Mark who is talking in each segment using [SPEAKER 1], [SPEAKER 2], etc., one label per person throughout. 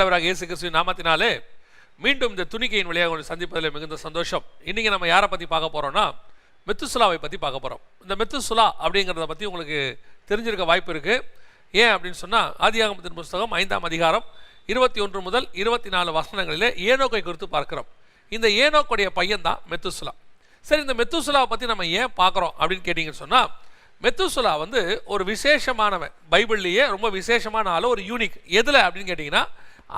[SPEAKER 1] ஆண்டவராக இயேசு கிறிஸ்துவின் நாமத்தினாலே மீண்டும் இந்த துணிக்கையின் வழியாக உங்களை சந்திப்பதில் மிகுந்த சந்தோஷம். இன்னைக்கு நம்ம யாரை பற்றி பார்க்க போறோம்னா மெத்துசுலாவை பற்றி பார்க்க போகிறோம் இந்த மெத்துசுலா அப்படிங்கிறத பற்றி உங்களுக்கு தெரிஞ்சிருக்க வாய்ப்பு இருக்கு. ஏன் அப்படின்னு சொன்னால் ஆதியாகமத்தின் புஸ்தகம் ஐந்தாம் அதிகாரம் இருபத்தி ஒன்று முதல் இருபத்தி நாலு வசனங்களிலே ஏனோக்கை குறித்து பார்க்கிறோம். இந்த ஏனோக்குடைய பையன் தான் மெத்துசுலா. சரி இந்த மெத்துசுலாவை பற்றி நம்ம ஏன் பார்க்குறோம் அப்படின்னு கேட்டிங்கன்னு சொன்னால் மெத்துசுலா வந்து ஒரு விசேஷமானவன். பைபிள்லேயே ரொம்ப விசேஷமான ஆள் ஒரு யூனிக். எதில் அப்படின்னு கேட்டிங்கன்னா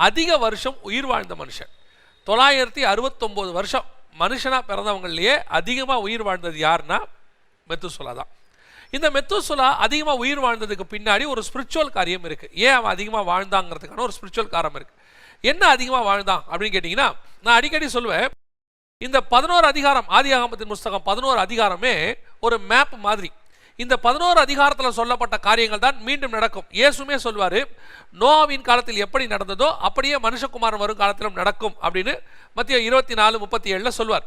[SPEAKER 1] அதிக வருஷம் உயிர் வாழ்ந்த மனுஷன். தொள்ளாயிரத்தி அறுபத்தொம்போது வருஷம் மனுஷனாக பிறந்தவங்களையே அதிகமாக உயிர் வாழ்ந்தது யாருன்னா மெத்துசுலா தான். இந்த மெத்துசுலா அதிகமாக உயிர் வாழ்ந்ததுக்கு பின்னாடி ஒரு ஸ்பிரிச்சுவல் காரியம் இருக்குது ஏன் அவன் அதிகமாக வாழ்ந்தாங்கிறதுக்கான ஒரு ஸ்பிரிச்சுவல் காரம் இருக்குது என்ன அதிகமாக வாழ்ந்தான் அப்படின்னு கேட்டிங்கன்னா நான் அடிக்கடி சொல்லுவேன் இந்த பதினோரு அதிகாரம் ஆதி ஆகமத்தின் புஸ்தகம் பதினோரு அதிகாரமே ஒரு மேப் மாதிரி. இந்த பதினோரு அதிகாரத்தில் சொல்லப்பட்ட காரியங்கள் தான் மீண்டும் நடக்கும். இயேசுமே சொல்வார் நோவாவின் காலத்தில் எப்படி நடந்ததோ அப்படியே மனுஷகுமாரன் வரும் காலத்திலும் நடக்கும் அப்படின்னு மத்திய இருபத்தி நாலு முப்பத்தி ஏழில் சொல்வார்.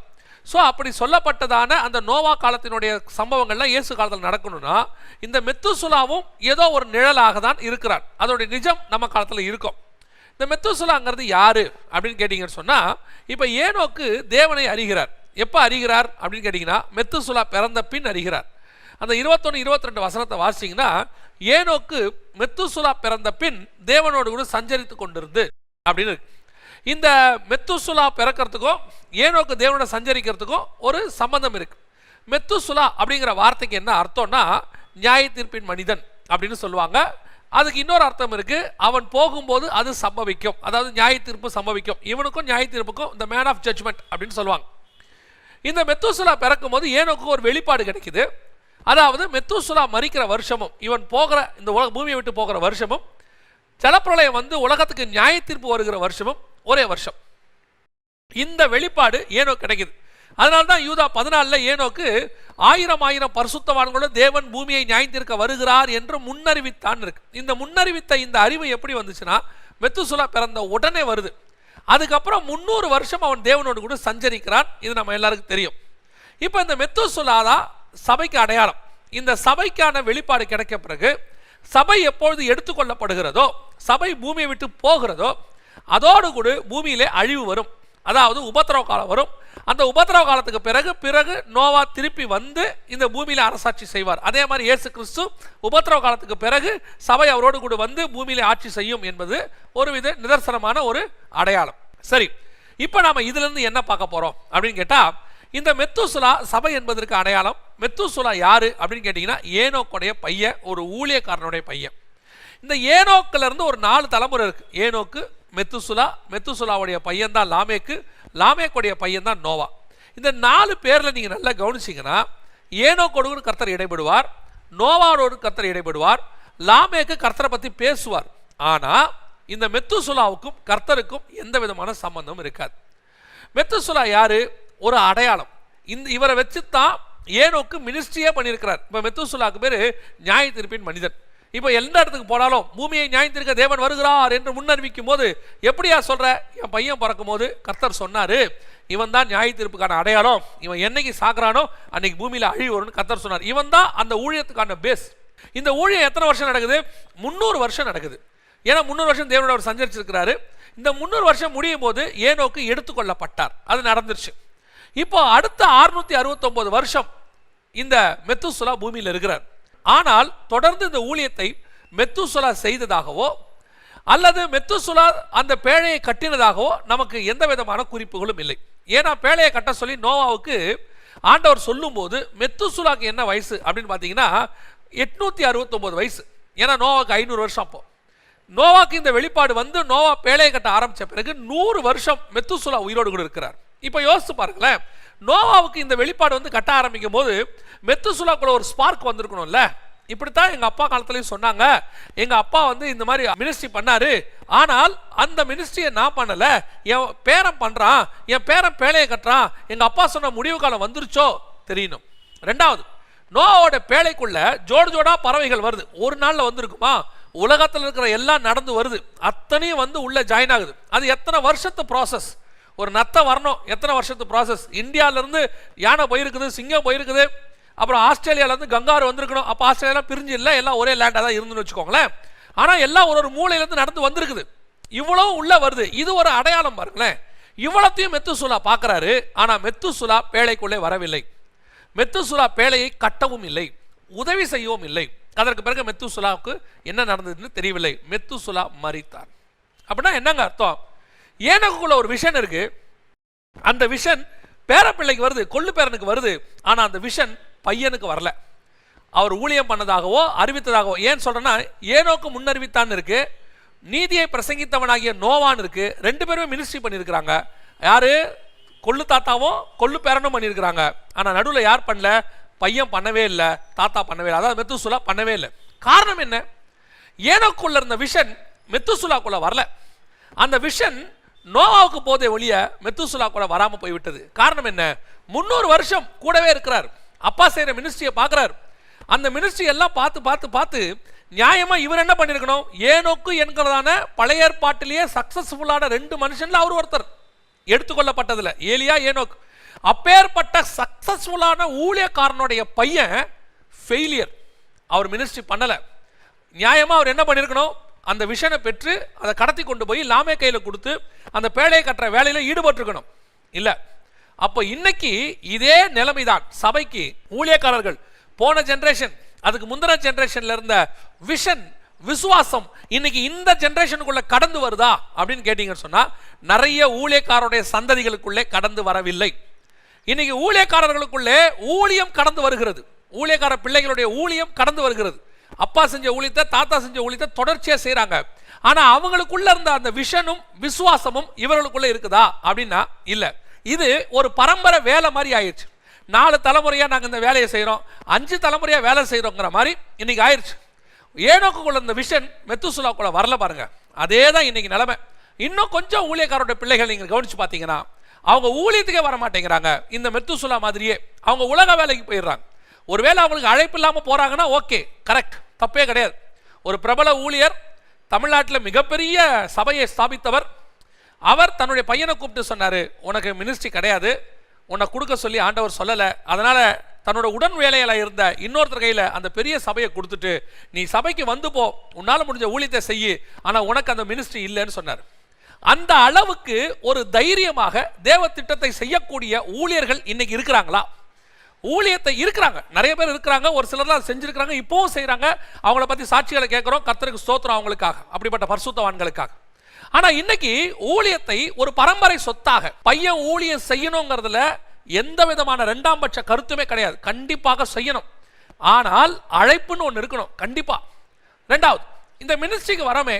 [SPEAKER 1] ஸோ அப்படி சொல்லப்பட்டதான அந்த நோவா காலத்தினுடைய சம்பவங்கள்லாம் இயேசு காலத்தில் நடக்கணும்னா இந்த மெத்துசுலாவும் ஏதோ ஒரு நிழலாக தான் இருக்கிறார். அதோடைய நிஜம் நம்ம காலத்தில் இருக்கும். இந்த மெத்துசுலாங்கிறது யாரு அப்படின்னு கேட்டிங்கன்னு சொன்னால் இப்போ ஏனோக்கு தேவனை அறிகிறார். எப்போ அறிகிறார் அப்படின்னு கேட்டிங்கன்னா மெத்துசுலா பிறந்த பின் அறிகிறார். அந்த இருபத்தொன்று இருபத்தி ரெண்டு வசனத்தை வாசிங்கன்னா ஏனோக்கு மெத்துசுலா பிறந்த பின் தேவனோடு கூட சஞ்சரித்து கொண்டிருந்து அப்படின்னு இந்த மெத்துசுலா பிறக்கிறதுக்கும் ஏனோக்கு தேவனோட சஞ்சரிக்கிறதுக்கும் ஒரு சம்பந்தம் இருக்கு. மெத்துசுலா அப்படிங்கிற வார்த்தைக்கு என்ன அர்த்தம்னா நியாய தீர்ப்பின் மனிதன் அப்படின்னு சொல்லுவாங்க. அதுக்கு இன்னொரு அர்த்தம் இருக்கு அவன் போகும்போது அது சம்பவிக்கும். அதாவது நியாய தீர்ப்பு சம்பவிக்கும். இவனுக்கும் நியாய தீர்ப்புக்கும் இந்த மேன் ஆஃப் ஜட்ஜ்மெண்ட் அப்படின்னு சொல்லுவாங்க. இந்த மெத்துசுலா பிறக்கும் போது ஏனோக்கு ஒரு வெளிப்பாடு கிடைக்குது. அதாவது மெத்துசுலா மறிக்கிற வருஷமும் இவன் போகிற இந்த உலக பூமியை விட்டு போகிற வருஷமும் ஜலப்பிரளயம் வந்து உலகத்துக்கு நியாய தீர்ப்பு வருகிற வருஷமும் ஒரே வருஷம். இந்த வெளிப்பாடு ஏனோ கிடைக்குது. அதனால தான் யூதா பதினாலில் ஏனோக்கு ஆயிரம் ஆயிரம் பரிசுத்தவான்களோட தேவன் பூமியை நியாயத்திருக்க வருகிறார் என்று முன்னறிவித்தான் இருக்கு. இந்த முன்னறிவித்த இந்த அறிவு எப்படி வந்துச்சுன்னா மெத்துசுலா பிறந்த உடனே வருது. அதுக்கப்புறம் முந்நூறு வருஷம் அவன் தேவனோடு கூட சஞ்சரிக்கிறான். இது நம்ம எல்லாருக்கும் தெரியும். இப்போ இந்த மெத்துசுலா தான் சபைக்கு அடையாளம். இந்த சபைக்கான வெளிப்பாடு கிடைக்க பிறகு சபை எப்பொழுது எடுத்துக்கொள்ளப்படுகிறதோ சபை பூமியை விட்டு போகிறதோ அதோடு கூட பூமியிலே அழிவு வரும். அதாவது உபத்திரவ காலம் வரும். அந்த உபத்திரவ காலத்துக்கு பிறகு பிறகு நோவா திருப்பி வந்து இந்த பூமியில அரசாட்சி செய்வார். அதே மாதிரி இயேசு கிறிஸ்து உபத்திரவ காலத்துக்கு பிறகு சபை அவரோடு கூட வந்து பூமியில ஆட்சி செய்யும் என்பது ஒரு வித நிதர்சனமான ஒரு அடையாளம். சரி இப்போ நாம இதுல இருந்து என்ன பார்க்க போறோம் அப்படின்னு கேட்டா இந்த மெத்துசுலா சபை என்பதற்கு அடையாளம் மெத்துசுலா யார் அப்படின்னு கேட்டிங்கன்னா ஏனோக்குடைய பையன் ஒரு ஊழியக்காரனுடைய பையன். இந்த ஏனோக்கிலேருந்து ஒரு நாலு தலைமுறை இருக்குது ஏனோக்கு மெத்துசுலா மெத்துசுலாவுடைய பையன் தான் லாமேக்கு லாமேக்குடைய பையன் தான் நோவா. இந்த நாலு பேரில் நீங்கள் நல்லா கவனிச்சீங்கன்னா ஏனோக்கோடு கர்த்தர் இடைபடுவார் நோவாரோடு கர்த்தர் இடைபடுவார் லாமேக்கு கர்த்தரை பற்றி பேசுவார். ஆனால் இந்த மெத்துசுலாவுக்கும் கர்த்தருக்கும் எந்த விதமான சம்பந்தமும் இருக்காது. மெத்துசுலா யார்? ஒரு அடையாளம். இந்த இவரை வச்சு தான் ஏனோக்கு மினிஸ்ட்ரியே பண்ணியிருக்கிறார். இப்போ மெத்துசுலாக்கு பேர் நியாய தீர்ப்பின் மனிதன். இப்போ எந்த இடத்துக்கு போனாலும் பூமியை நியாயம் தேவன் வருகிறார் என்று முன்னறிவிக்கும் போது எப்படியா சொல்கிற என் பையன் பிறக்கும் போது கர்த்தர் சொன்னார் இவன் தான் நியாய தீர்ப்புக்கான அடையாளம். இவன் என்னைக்கு சாக்குறானோ அன்னைக்கு பூமியில் அழிவு வரும்னு கர்த்தர் சொன்னார். இவன் தான் அந்த ஊழியத்துக்கான பேஸ் இந்த ஊழியம் எத்தனை வருஷம் நடக்குது? முந்நூறு வருஷம் நடக்குது. ஏன்னா முந்நூறு வருஷம் தேவனோட அவர் சஞ்சரிச்சிருக்கிறாரு. இந்த முந்நூறு வருஷம் முடியும் போது ஏனோக்கு எடுத்துக்கொள்ளப்பட்டார். அது நடந்துருச்சு. இப்போ அடுத்த அறுநூத்தி அறுபத்தொன்பது வருஷம் இந்த மெத்துசுலா பூமியில் இருக்கிறார். ஆனால் தொடர்ந்து இந்த ஊழியத்தை மெத்துசுலா செய்ததாகவோ அல்லது மெத்துசுலா அந்த பேழையை கட்டினதாகவோ நமக்கு எந்த விதமான குறிப்புகளும் இல்லை. ஏன்னா பேழையை கட்ட சொல்லி நோவாவுக்கு ஆண்டவர் சொல்லும்போது மெத்துசுலாக்கு என்ன வயசு அப்படின்னு பார்த்தீங்கன்னா எட்நூத்தி அறுபத்தொம்போது வயசு. ஏன்னா நோவாவுக்கு ஐநூறு வருஷம் அப்போ. நோவாக்கு இந்த வெளிப்பாடு வந்து நோவா பேழையை கட்ட ஆரம்பித்த பிறகு நூறு வருஷம் மெத்துசுலா உயிரோடு கூட இருக்கிறார். இப்போ யோசித்து பாருங்களேன். நோவாவுக்கு இந்த வெளிப்பாடு வந்து கட்ட ஆரம்பிக்கும் போது மெத்துசுலாக்குள்ள ஒரு ஸ்பார்க் வந்திருக்கணும்ல. இப்படித்தான் எங்கள் அப்பா காலத்துலேயும் சொன்னாங்க. எங்கள் அப்பா வந்து இந்த மாதிரி மினிஸ்ட்ரி பண்ணார். ஆனால் அந்த மினிஸ்ட்ரியை நான் பண்ணலை. என் பேரன் பண்ணுறான் என் பேரன் பேழையை கட்டுறான். எங்கள் அப்பா சொன்ன முடிவு காலம் வந்துருச்சோ தெரியணும். ரெண்டாவது நோவோட பேழைக்குள்ள ஜோடு ஜோடா பறவைகள் வருது. ஒரு நாளில் வந்திருக்குமா? உலகத்தில் இருக்கிற எல்லாம் நடந்து வருது. அத்தனையும் வந்து உள்ளே ஜாயின் ஆகுது. அது எத்தனை வருஷத்து ப்ராசஸ் ஒரு நத்தை வரணும். எத்தனை வருஷத்து ப்ராசஸ் இந்தியாவிலேருந்து யானை போயிருக்குது சிங்கம் போயிருக்குது அப்புறம் ஆஸ்திரேலியாவிலேருந்து கங்காரு வந்திருக்கணும். அப்போ ஆஸ்திரேலியாலாம் பிரிஞ்சு இல்லை எல்லாம் ஒரே லேண்டாக தான் இருந்துன்னு வச்சுக்கோங்களேன். ஆனால் எல்லாம் ஒரு ஒரு மூலையிலேருந்து நடந்து வந்திருக்குது. இவ்வளோ உள்ளே வருது. இது ஒரு அடையாளம் பாருங்களேன். இவ்வளத்தையும் மெத்துசுலா பார்க்கறாரு. ஆனால் மெத்துசுலா பேழைக்குள்ளே வரவில்லை. மெத்துசுலா பேழையை கட்டவும் இல்லை. உதவி செய்யவும் இல்லை. அதற்கு பிறகு மெத்துசுலாவுக்கு என்ன நடந்ததுன்னு தெரியவில்லை. மெத்துசுலா மறித்தார் அப்படின்னா என்னங்க அர்த்தம்? ஏனக்குள்ள ஒரு விஷன் இருக்கு. அந்த விஷன் பேரப்பிள்ளைக்கு வருது கொள்ளு பேரனுக்கு வருது. ஆனால் அந்த விஷன் பையனுக்கு வரல. அவர் ஊழியம் பண்ணதாகவோ அறிவித்ததாகவோ ஏன் சொல்கிறேன்னா ஏனோக்கு முன்னறிவித்தான் இருக்கு. நீதியை பிரசங்கித்தவனாகிய நோவான் இருக்கு. ரெண்டு பேருமே மினிஸ்ட்ரி பண்ணியிருக்கிறாங்க. யாரு? கொள்ளு தாத்தாவும் கொள்ளு பேரனும் பண்ணியிருக்கிறாங்க. ஆனால் நடுவில் யார் பண்ணல? பையன் பண்ணவே இல்லை. தாத்தா பண்ணவே இல்லை. அதாவது மெத்துசுலா பண்ணவே இல்லை. காரணம் என்ன? ஏனோக்குள்ள இருந்த விஷன் மெத்துசுலாக்குள்ள வரல. அந்த விஷன் நோவாவுக்கு போதே ஒழிய மெத்துசுலா கூட வராமல் போய்விட்டது. காரணம் என்ன? முந்நூறு வருஷம் கூடவே இருக்கிறார். அப்பா செய்கிற மினிஸ்ட்ரியை பார்க்குறார். அந்த மினிஸ்ட்ரி எல்லாம் பார்த்து பார்த்து பார்த்து நியாயமாக இவர் என்ன பண்ணியிருக்கணும் ஏனோக்கு என்கிறதான பழைய ஏற்பாட்டிலேயே சக்சஸ்ஃபுல்லான ரெண்டு மனுஷன்ல அவர் ஒருத்தர். எடுத்துக்கொள்ளப்பட்டதில் ஏலியா ஏனோக். அப்பேற்பட்ட சக்சஸ்ஃபுல்லான ஊழியக்காரனுடைய பையன் ஃபெயிலியர் அவர் மினிஸ்ட்ரி பண்ணலை. நியாயமாக அவர் என்ன பண்ணியிருக்கணும் அந்த விஷனை பெற்று அதை கடத்தி கொண்டு போய் லாமே கையில் கொடுத்து அந்த பேழையை கட்டுற வேலையில் ஈடுபட்டிருக்கணும். இல்லை. அப்போ இன்னைக்கு இதே நிலைமைதான். சபைக்கு ஊழியக்காரர்கள் போன ஜென்ரேஷன் அதுக்கு முந்தின ஜென்ரேஷனில் இருந்த விஷன் விசுவாசம் இன்னைக்கு இந்த ஜென்ரேஷனுக்குள்ளே கடந்து வருதா அப்படின்னு கேட்டீங்கன்னு சொன்னா நிறைய ஊழியக்காரருடைய சந்ததிகளுக்குள்ளே கடந்து வரவில்லை. இன்னைக்கு ஊழியக்காரர்களுக்குள்ளே ஊழியம் கடந்து வருகிறது. ஊழியக்கார பிள்ளைகளுடைய ஊழியம் கடந்து வருகிறது. அப்பா செஞ்ச ஊழியத்தை தாத்தா செஞ்ச ஊழியத்தை தொடர்ச்சியாக செய்கிறாங்க ஆனால் அவங்களுக்குள்ள இருந்த அந்த விஷனும் விசுவாசமும் இவர்களுக்குள்ள இருக்குதா அப்படின்னா இல்லை. இது ஒரு பரம்பரை வேலை மாதிரி ஆயிடுச்சு. நாலு தலைமுறையாக நாங்கள் இந்த வேலையை செய்கிறோம் அஞ்சு தலைமுறையாக வேலை செய்கிறோங்கிற மாதிரி இன்னைக்கு ஆயிடுச்சு. ஏனோக்குள்ள இந்த விஷன் மெத்துசுலாக்குள்ள வரல பாருங்க. அதே தான் இன்னைக்கு நிலைமை. இன்னும் கொஞ்சம் ஊழியக்காரோட பிள்ளைகள் நீங்கள் கவனிச்சு பார்த்தீங்கன்னா அவங்க ஊழியத்துக்கே வர மாட்டேங்கிறாங்க. இந்த மெத்துசுலா மாதிரியே அவங்க உலக வேலைக்கு போயிடுறாங்க. ஒருவேளை அவங்களுக்கு அழைப்பு இல்லாமல் போகிறாங்கன்னா ஓகே கரெக்ட். தப்பே கிடையாது. ஒரு பிரபல ஊழியர் தமிழ்நாட்டில் மிகப்பெரிய சபையை ஸ்தாபித்தவர். அவர் தன்னுடைய பையனை கூப்பிட்டு சொன்னார் உனக்கு மினிஸ்ட்ரி கிடையாது. உன்னை கொடுக்க சொல்லி ஆண்டவர் சொல்லலை. அதனால் தன்னோட உடன் வேலையில் இருந்த இன்னொருத்தர் கையில் அந்த பெரிய சபையை கொடுத்துட்டு நீ சபைக்கு வந்து போ. உன்னால் முடிஞ்ச ஊழியத்தை செய்யு. ஆனால் உனக்கு அந்த மினிஸ்ட்ரி இல்லைன்னு சொன்னார். அந்த அளவுக்கு ஒரு தைரியமாக தேவ திட்டத்தை செய்யக்கூடிய ஊழியர்கள் இன்னைக்கு இருக்கிறாங்களா? ஊழியத்தை இருக்கிறாங்க. நிறைய பேர் இருக்கிறாங்க ஒரு சிலர்லாம் செஞ்சிருக்கிறாங்க இப்போவும் செய்கிறாங்க அவங்கள பற்றி சாட்சிகளை கேட்குறோம் கர்த்தருக்கு ஸ்தோத்திரம் அவங்களுக்காக அப்படிப்பட்ட பரிசுத்தவான்களுக்காக. ஆனால் இன்னைக்கு ஊழியத்தை ஒரு பரம்பரை சொத்தாக பையன் ஊழியம் செய்யணுங்கிறதுல எந்த விதமான ரெண்டாம் பட்ச கருத்துமே கிடையாது. கண்டிப்பாக செய்யணும். ஆனால் அழைப்புன்னு ஒன்று இருக்கணும். கண்டிப்பாக ரெண்டாவது இந்த மினிஸ்ட்ரிக்கு வரமே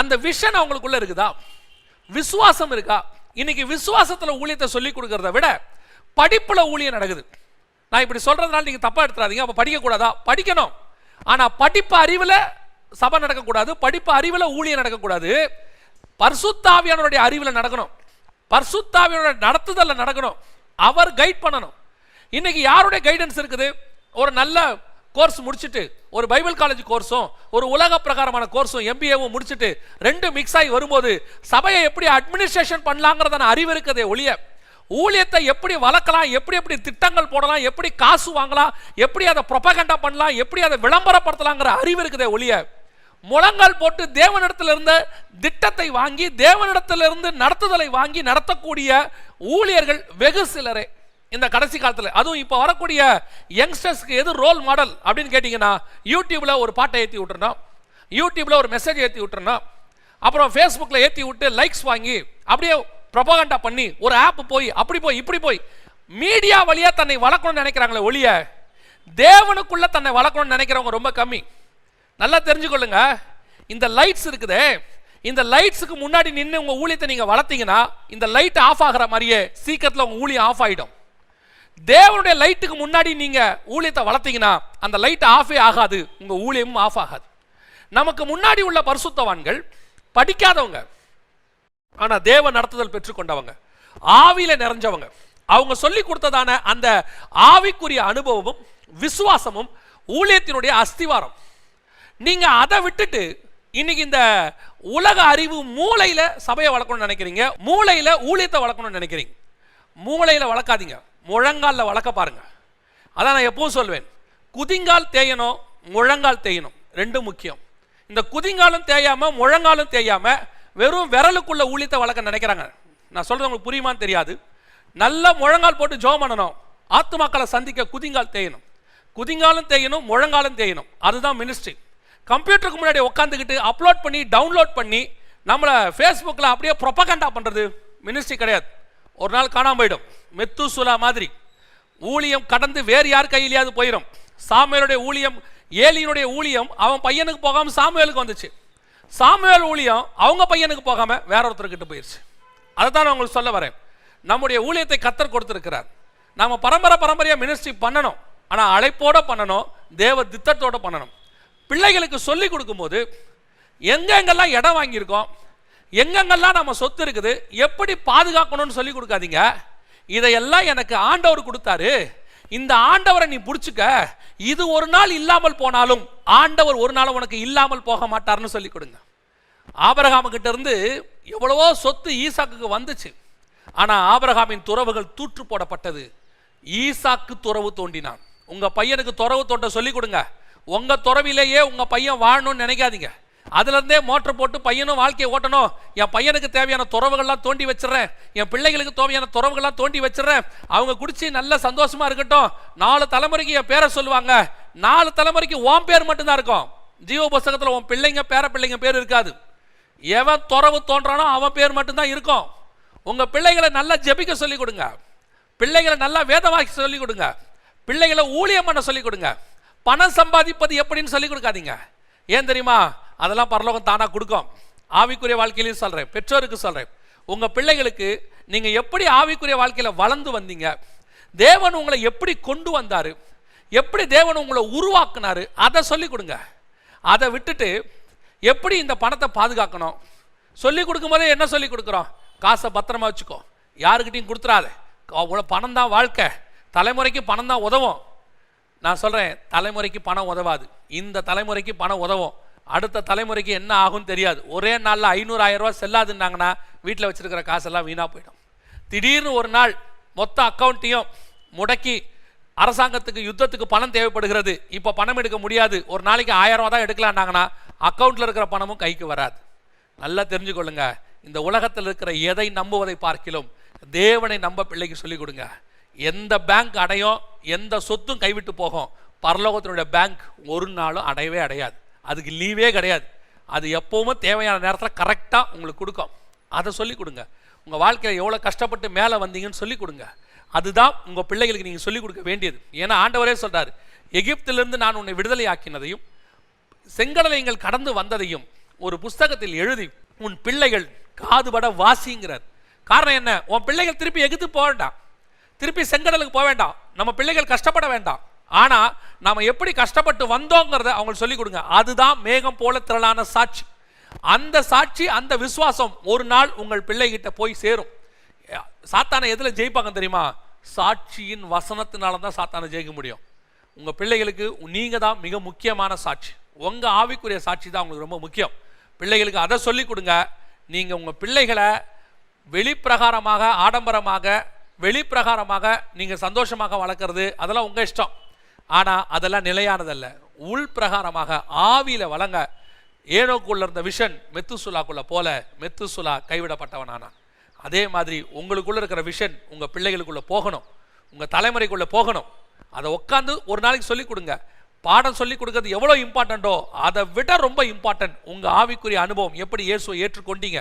[SPEAKER 1] அந்த விஷன் அவங்களுக்குள்ள இருக்குதா? விசுவாசம் இருக்கா? இன்னைக்கு விசுவாசத்தில் ஊழியத்தை சொல்லி கொடுக்கறத விட படிப்பில் ஊழியம் நடக்குது. நான் இப்படி சொல்கிறதுனால நீங்கள் தப்பாக எடுத்துறாதீங்க. அப்போ படிக்கக்கூடாதா? படிக்கணும். ஆனால் படிப்பு அறிவில் சபை நடக்கக்கூடாது. படிப்பு அறிவில் ஊழியம் நடக்கக்கூடாது. பர்சுத்தாவியானவருடைய அறிவில் நடக்கணும். பர்சுத்தாவியனோட நடத்துதலில் நடக்கணும். அவர் கைட் பண்ணணும். இன்றைக்கி யாருடைய கைடன்ஸ் இருக்குது? ஒரு நல்ல கோர்ஸ் முடிச்சுட்டு ஒரு பைபிள் காலேஜ் கோர்ஸும் ஒரு உலக பிரகாரமான கோர்ஸும் எம்பிஏவும் முடிச்சுட்டு ரெண்டு மிக்ஸ் ஆகி வரும்போது சபையை எப்படி அட்மினிஸ்ட்ரேஷன் பண்ணலாங்கிறதான அறிவு இருக்குதே ஒழிய ஊழியத்தை எப்படி வளர்க்கலாம் எப்படி எப்படி திட்டங்கள் போடலாம் எப்படி காசு வாங்கலாம் எப்படி அதை ப்ரொபகண்டா பண்ணலாம் எப்படி அதை விளம்பரப்படுத்தலாங்கிற அறிவு இருக்குதே ஒழிய முழங்கால் போட்டு தேவனிடத்தில் இருந்த திட்டத்தை வாங்கி தேவனிடத்திலிருந்து நடத்துதலை வாங்கி நடத்தக்கூடிய ஊழியர்கள் வெகு சிலரே இந்த கடைசி காலத்தில். அதுவும் இப்போ வரக்கூடிய யங்ஸ்டர்ஸ்க்கு எது ரோல் மாடல் அப்படின்னு கேட்டிங்கன்னா யூடியூப்பில் ஒரு பாட்டை ஏற்றி விட்டுறணும் யூடியூப்பில் ஒரு மெசேஜ் ஏற்றி விட்டுறணும் அப்புறம் ஃபேஸ்புக்கில் ஏற்றி விட்டு லைக்ஸ் வாங்கி அப்படியே ப்ரொபகண்டா பண்ணி ஒரு ஆப் போய் அப்படி போய் இப்படி போய் மீடியா வழியாக தன்னை வளர்க்கணும்னு நினைக்கிறாங்களே ஒளிய தேவனுக்குள்ள தன்னை வளர்க்கணும்னு நினைக்கிறவங்க ரொம்ப கம்மி. நல்லா தெரிஞ்சுக்கொள்ளுங்க. இந்த லைட்ஸ் இருக்குதே இந்த லைட்ஸுக்கு முன்னாடி நின்று உங்கள் ஊழியத்தை நீங்கள் வளர்த்தீங்கன்னா இந்த லைட் ஆஃப் ஆகிற மாதிரியே சீக்கிரத்தில் உங்கள் ஊழியம் ஆஃப் ஆகிடும் தேவனுடைய லைட்டுக்கு முன்னாடி நீங்கள் ஊழியத்தை வளர்த்தீங்கன்னா அந்த லைட் ஆஃபே ஆகாது உங்கள் ஊழியமும் ஆஃப் ஆகாது. நமக்கு முன்னாடி உள்ள பரிசுத்தவான்கள் படிக்காதவங்க ஆனால் தேவ நடத்துதல் பெற்றுக்கொண்டவங்க. ஆவியில் நிறைஞ்சவங்க. அவங்க சொல்லி கொடுத்ததான அந்த ஆவிக்குரிய அனுபவமும் விசுவாசமும் ஊழியத்தினுடைய அஸ்திவாரம். நீங்கள் அதை விட்டுட்டு இன்னைக்கு இந்த உலக அறிவு மூளையில் சபையை வளர்க்கணும்னு நினைக்கிறீங்க. மூளையில் ஊழியத்தை வளர்க்கணும்னு நினைக்கிறீங்க. மூளையில் வளர்க்காதீங்க. முழங்காலில் வளர்க்க பாருங்க. அதான் நான் எப்பவும் சொல்வேன். குதிங்கால் தேயணும் முழங்கால் தேயணும். ரெண்டும் முக்கியம். இந்த குதிங்காலும் தேயாமல் முழங்காலும் தேயாமல் வெறும் விரலுக்குள்ள ஊழியத்தை வளர்க்க நினைக்கிறாங்க. நான் சொல்றது உங்களுக்கு புரியுமான்னு தெரியாது. நல்ல முழங்கால் போட்டு ஜோம் பண்ணணும். ஆத்துமாக்களை சந்திக்க குதிங்கால் தேயணும். குதிங்காலும் தேயணும் முழங்காலும் தேயணும். அதுதான் மினிஸ்ட்ரி கம்ப்யூட்டருக்கு முன்னாடி உட்காந்துக்கிட்டு அப்லோட் பண்ணி டவுன்லோட் பண்ணி நம்மளை ஃபேஸ்புக்கில் அப்படியே ப்ரொப்பகண்டா பண்ணுறது மினிஸ்ட்ரி கிடையாது. ஒரு நாள் காணாமல் போயிடும். மெத்து சுலா மாதிரி. ஊழியம் கடந்து வேறு யார் கையிலையாவது போயிடும் சாமியலுடைய ஊழியம் ஏலியினுடைய ஊழியம் அவன் பையனுக்கு போகாமல் சாமுவேலுக்கு வந்துச்சு. சாமுவேல் ஊழியம் அவங்க பையனுக்கு போகாமல் வேற ஒருத்தர்கிட்ட போயிடுச்சு அதை தான் நான் உங்களுக்கு சொல்ல வரேன். நம்முடைய ஊழியத்தை கத்தர் கொடுத்துருக்கிறார். நாம பரம்பரை பரம்பரையாக மினிஸ்ட்ரி பண்ணணும். ஆனால் அழைப்போடு பண்ணணும் தேவ திட்டத்தோட பண்ணணும். பிள்ளைகளுக்கு சொல்லி கொடுக்கும்போது எங்கெங்கெல்லாம் இடம் வாங்கியிருக்கோம் எங்கெங்கெல்லாம் நம்ம சொத்து இருக்குது எப்படி பாதுகாக்கணும்னு சொல்லி கொடுக்காதீங்க. இதையெல்லாம் எனக்கு ஆண்டவர் கொடுத்தாரு. இந்த ஆண்டவரை நீ பிடிச்சிக்க. இது ஒரு நாள் இல்லாமல் போனாலும் ஆண்டவர் ஒரு நாள் உனக்கு இல்லாமல் போக மாட்டார்னு சொல்லி கொடுங்க. ஆபரகாமுக்கிட்ட இருந்து எவ்வளவோ சொத்து ஈசாக்குக்கு வந்துச்சு. ஆனால் ஆபரகாமின் துறவுகள் தூற்று போடப்பட்டது. ஈசாக்கு துறவு தோண்டினான். உங்கள் பையனுக்கு துறவு தோண்ட சொல்லி கொடுங்க. உங்கள் துறவிலேயே உங்கள் பையன் வாழணும்னு நினைக்காதீங்க. அதுலேருந்தே மோட்டர் போட்டு பையனும் வாழ்க்கையை ஓட்டணும். என் பையனுக்கு தேவையான துறவுகள்லாம் தோண்டி வச்சிடுறேன். என் பிள்ளைகளுக்கு தேவையான துறவுகள்லாம் தோண்டி வச்சிடறேன். அவங்க குடிச்சு நல்ல சந்தோஷமா இருக்கட்டும். நாலு தலைமுறைக்கு என் பேரை சொல்லுவாங்க. நாலு தலைமுறைக்கு ஓம் பேர் மட்டும்தான் இருக்கும். ஜீவ புஸ்தகத்தில் உன் பிள்ளைங்க பேர பிள்ளைங்க பேர் இருக்காது. எவன் துறவு தோன்றானோ அவன் பேர் மட்டும்தான் இருக்கும். உங்கள் பிள்ளைகளை நல்லா ஜெபிக்க சொல்லி கொடுங்க. பிள்ளைகளை நல்லா வேதவாக்கி சொல்லி கொடுங்க. பிள்ளைகளை ஊழியம் பண்ண சொல்லி கொடுங்க. பணம் சம்பாதிப்பது எப்படின்னு சொல்லி கொடுக்காதீங்க. ஏன் தெரியுமா? அதெல்லாம் பரலோகம் தானாக கொடுக்கும். ஆவிக்குரிய வாழ்க்கையிலையும் சொல்கிறேன் பெற்றோருக்கு சொல்கிறேன் உங்கள் பிள்ளைகளுக்கு நீங்கள் எப்படி ஆவிக்குரிய வாழ்க்கையில் வளர்ந்து வந்தீங்க? தேவன் உங்களை எப்படி கொண்டு வந்தார்? எப்படி தேவன் உங்களை உருவாக்குனாரு? அதை சொல்லி கொடுங்க. அதை விட்டுட்டு எப்படி இந்த பணத்தை பாதுகாக்கணும்? சொல்லி கொடுக்கும்போதே என்ன சொல்லி கொடுக்குறோம்? காசை பத்திரமா வச்சுக்கோ. யாருக்கிட்டையும் கொடுத்துறாத. அவ்வளோ பணம் தான் வாழ்க்கை. தலைமுறைக்கு பணம் தான் உதவும். நான் சொல்கிறேன் தலைமுறைக்கு பணம் உதவாது. இந்த தலைமுறைக்கு பணம் உதவும். அடுத்த தலைமுறைக்கு என்ன ஆகும்னு தெரியாது. ஒரே நாளில் ஐநூறு ஆயிரம் ரூபா செல்லாதுன்னாங்கன்னா வீட்டில் வச்சுருக்கிற காசெல்லாம் வீணாக போயிடும். திடீர்னு ஒரு நாள் மொத்த அக்கௌண்ட்டையும் முடக்கி அரசாங்கத்துக்கு யுத்தத்துக்கு பணம் தேவைப்படுகிறது. இப்போ பணம் எடுக்க முடியாது. ஒரு நாளைக்கு ஆயிரம் ரூபா தான் எடுக்கலான்னாங்கன்னா அக்கௌண்ட்டில் இருக்கிற பணமும் கைக்கு வராது. நல்லா தெரிஞ்சுக்கொள்ளுங்க. இந்த உலகத்தில் இருக்கிற எதை நம்புவதை பார்க்கிலும் தேவனை நம்ப பிள்ளைக்கு சொல்லிக் கொடுங்க. எந்த பேங்க் அடையும் எந்த சொத்தும் கைவிட்டு போகும். பரலோகத்தினுடைய பேங்க் ஒரு நாளும் அடையவே அடையாது. அதுக்கு லீவே கிடையாது. அது எப்போவுமே தேவையான நேரத்தில் கரெக்டாக உங்களுக்கு கொடுக்கும். அதை சொல்லிக் கொடுங்க. உங்கள் வாழ்க்கையில் எவ்வளோ கஷ்டப்பட்டு மேலே வந்தீங்கன்னு சொல்லிக் கொடுங்க. அதுதான் உங்கள் பிள்ளைகளுக்கு நீங்கள் சொல்லிக் கொடுக்க வேண்டியது. ஏன்னா ஆண்டவரே சொல்கிறார் எகிப்திலிருந்து நான் உன்னை விடுதலை ஆக்கினதையும் செங்கடலைங்கள் கடந்து வந்ததையும் ஒரு புஸ்தகத்தில் எழுதி உன் பிள்ளைகள் காதுபட வாசிங்கிறார். காரணம் என்ன? உன் பிள்ளைகள் திருப்பி எகிப்து போக வேண்டாம். திருப்பி செங்கடலுக்கு போக வேண்டாம். நம்ம பிள்ளைகள் கஷ்டப்பட வேண்டாம். ஆனா நாம எப்படி கஷ்டப்பட்டு வந்தோங்கிறத அவங்களுக்கு சொல்லிக் கொடுங்க. அதுதான் மேகம் போல திரளான சாட்சி. அந்த சாட்சி அந்த விசுவாசம் ஒரு நாள் உங்கள் பிள்ளைகிட்ட போய் சேரும். சாத்தானை எதில் ஜெயிப்பாங்க தெரியுமா? சாட்சியின் வசனத்தினால தான் சாத்தானை ஜெயிக்க முடியும். உங்கள் பிள்ளைகளுக்கு நீங்கள் தான் மிக முக்கியமான சாட்சி. உங்கள் ஆவிக்குரிய சாட்சி தான் உங்களுக்கு ரொம்ப முக்கியம். பிள்ளைகளுக்கு அதை சொல்லிக் கொடுங்க. நீங்கள் உங்கள் பிள்ளைகளை வெளிப்பிரகாரமாக ஆடம்பரமாக வெளிப்பிரகாரமாக நீங்கள் சந்தோஷமாக வளர்க்குறது அதெல்லாம் உங்கள் இஷ்டம். ஆனால் அதெல்லாம் நிலையானதல்ல. உள் பிரகாரமாக ஆவியில் வளங்க ஏனோக்குள்ள இருந்த விஷன் மெத்துசுலாக்குள்ள போல மெத்துசுலா கைவிடப்பட்டவனானான். அதே மாதிரி உங்களுக்குள்ள இருக்கிற விஷன் உங்கள் பிள்ளைகளுக்குள்ள போகணும். உங்கள் தலைமுறைக்குள்ளே போகணும். அதை உட்காந்து ஒரு நாளைக்கு சொல்லிக் கொடுங்க. பாடம் சொல்லி கொடுக்கறது எவ்வளோ இம்பார்ட்டண்ட்டோ அதை விட ரொம்ப இம்பார்ட்டன்ட் உங்கள் ஆவிக்குரிய அனுபவம் எப்படி இயேசுவை ஏற்றுக்கொண்டீங்க?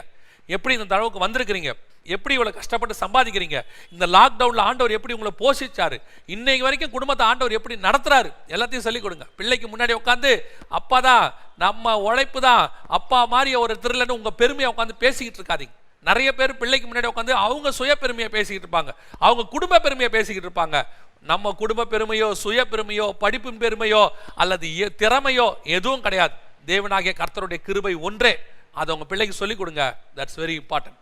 [SPEAKER 1] எப்படி இந்த தளவுக்கு வந்திருக்கிறீங்க? எப்படி இவ்வளோ கஷ்டப்பட்டு சம்பாதிக்கிறீங்க? இந்த லாக்டவுனில் ஆண்டவர் எப்படி உங்களை போஷிச்சாரு? இன்னைக்கு வரைக்கும் குடும்பத்தை ஆண்டவர் எப்படி நடத்துறாரு? எல்லாத்தையும் சொல்லிக் கொடுங்க. பிள்ளைக்கு முன்னாடி உட்காந்து அப்பா தான் நம்ம உழைப்பு தான். அப்பா மாதிரி ஒரு திருலன்னு உங்கள் பெருமையை உட்காந்து பேசிக்கிட்டு இருக்காதிங்க. நிறைய பேர் பிள்ளைக்கு முன்னாடி உட்காந்து அவங்க சுய பெருமையை பேசிக்கிட்டு இருப்பாங்க. அவங்க குடும்ப பெருமையை பேசிக்கிட்டு இருப்பாங்க. நம்ம குடும்ப பெருமையோ சுய பெருமையோ படிப்பின் பெருமையோ அல்லது திறமையோ எதுவும் கிடையாது. தேவனாகிய கர்த்தருடைய கிருபை ஒன்றே. அதை உங்கள் பிள்ளைக்கு சொல்லிக் கொடுங்க. தட்ஸ் வெரி இம்பார்ட்டன்ட்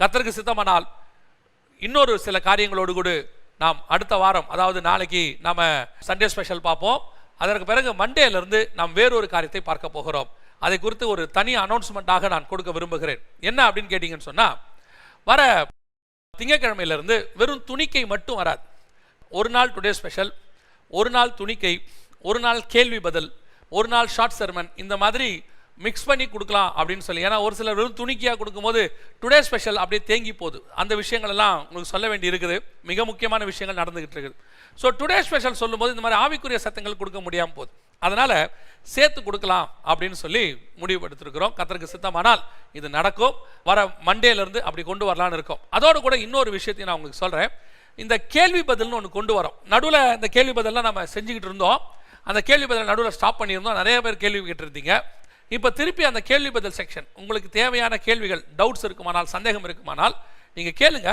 [SPEAKER 1] கத்தருக்கு சித்தமானால் இன்னொரு சில காரியங்களோடு கூட நாம் அடுத்த வாரம் அதாவது நாளைக்கு நாம் சண்டே ஸ்பெஷல் பார்ப்போம். அதற்கு பிறகு மண்டேலருந்து நாம் வேறொரு காரியத்தை பார்க்க போகிறோம். அதை குறித்து ஒரு தனி அனௌன்ஸ்மெண்ட்டாக நான் கொடுக்க விரும்புகிறேன். என்ன அப்படின்னு கேட்டிங்கன்னு சொன்னால் வர திங்கட்கிழமையிலேருந்து வெறும் துணிக்கை மட்டும் வராது. ஒரு நாள் டுடே ஸ்பெஷல் ஒரு நாள் துணிக்கை ஒரு நாள் கேள்வி பதில் ஒரு நாள் ஷார்ட் செர்மன் இந்த மாதிரி மிக்ஸ் பண்ணி கொடுக்கலாம் அப்படின்னு சொல்லி. ஏன்னா ஒரு சிலர் வெறும் துணிக்கியாக கொடுக்கும்போது டுடே ஸ்பெஷல் அப்படியே தேங்கி போகுது. அந்த விஷயங்கள் எல்லாம் உங்களுக்கு சொல்ல வேண்டி இருக்குது. மிக முக்கியமான விஷயங்கள் நடந்துகிட்டு இருக்குது. ஸோ டுடே ஸ்பெஷல் சொல்லும்போது இந்த மாதிரி ஆவிக்குரிய சத்தங்கள் கொடுக்க முடியாமல் போகுது. அதனால் சேர்த்து கொடுக்கலாம் அப்படின்னு சொல்லி முடிவு எடுத்திருக்கிறோம். கத்தருக்கு சித்தமானால் இது நடக்கும். வர மண்டேலேருந்து அப்படி கொண்டு வரலான்னு இருக்கோம். அதோடு கூட இன்னொரு விஷயத்தையும் நான் உங்களுக்கு சொல்கிறேன் இந்த கேள்வி பதில்னு ஒன்று கொண்டு வரோம். நடுவில் இந்த கேள்வி பதிலாம் நம்ம செஞ்சுக்கிட்டு இருந்தோம். அந்த கேள்வி பதில் நடுவில் ஸ்டாப் பண்ணியிருந்தோம். நிறைய பேர் கேள்வி கேட்டிருந்தீங்க. இப்போ திருப்பி அந்த கேள்வி பதில் செக்ஷன் உங்களுக்கு தேவையான கேள்விகள் டவுட்ஸ் இருக்குமானால் சந்தேகம் இருக்குமானால் நீங்கள் கேளுங்க.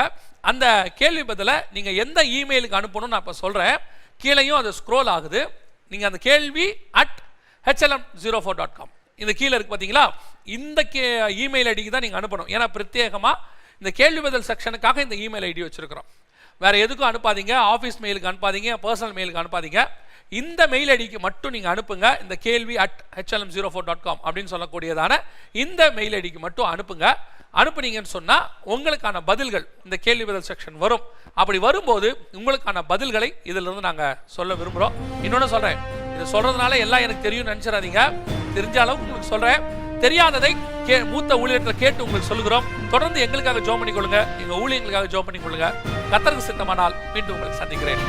[SPEAKER 1] அந்த கேள்வி பதிலை நீங்கள் எந்த இமெயிலுக்கு அனுப்பணும்னு நான் இப்போ சொல்கிறேன் கீழேயும் அது ஸ்க்ரோல் ஆகுது. நீங்கள் அந்த கேள்வி at HLM zero four dot com இந்த கீழே இருக்கு பார்த்தீங்களா இந்த கே இமெயில் ஐடிக்கு தான் நீங்கள் அனுப்பணும். ஏன்னா பிரத்யேகமாக இந்த கேள்வி பதில் செக்ஷனுக்காக இந்த இமெயில் ஐடி வச்சுருக்கிறோம். வேறு எதுக்கும் அனுப்பாதீங்க. ஆஃபீஸ் மெயிலுக்கு அனுப்பாதீங்க. பர்சனல் மெயிலுக்கு அனுப்பாதீங்க. இந்த மெயில் ஐடிக்கு மட்டும் நீங்கள் அனுப்புங்க. இந்த கேள்வி at HLM zero four dot com அப்படின்னு சொல்லக்கூடியதான இந்த மெயில் ஐடிக்கு மட்டும் அனுப்புங்க. அனுப்புனீங்கன்னு சொன்னால் உங்களுக்கான பதில்கள் இந்த கேள்வி பதில் செக்ஷன் வரும். அப்படி வரும்போது உங்களுக்கான பதில்களை இதிலிருந்து நாங்கள் சொல்ல விரும்புகிறோம் இன்னொன்று சொல்கிறேன் இதை சொல்கிறதுனால எல்லாம் எனக்கு தெரியும்னு நினச்சிடாதீங்க. தெரிஞ்ச அளவுக்கு உங்களுக்கு சொல்கிறேன் தெரியாததை கே மூத்த ஊழியர்களை கேட்டு உங்களுக்கு சொல்லுகிறோம். தொடர்ந்து எங்களுக்காக ஜோம் பண்ணிக்கொள்ளுங்க. எங்கள் ஊழியர்களுக்காக ஜோம் பண்ணிக்கொள்ளுங்க. கத்தருக்கு சித்தமானால் மீண்டும் உங்களுக்கு சந்திக்கிறேன்.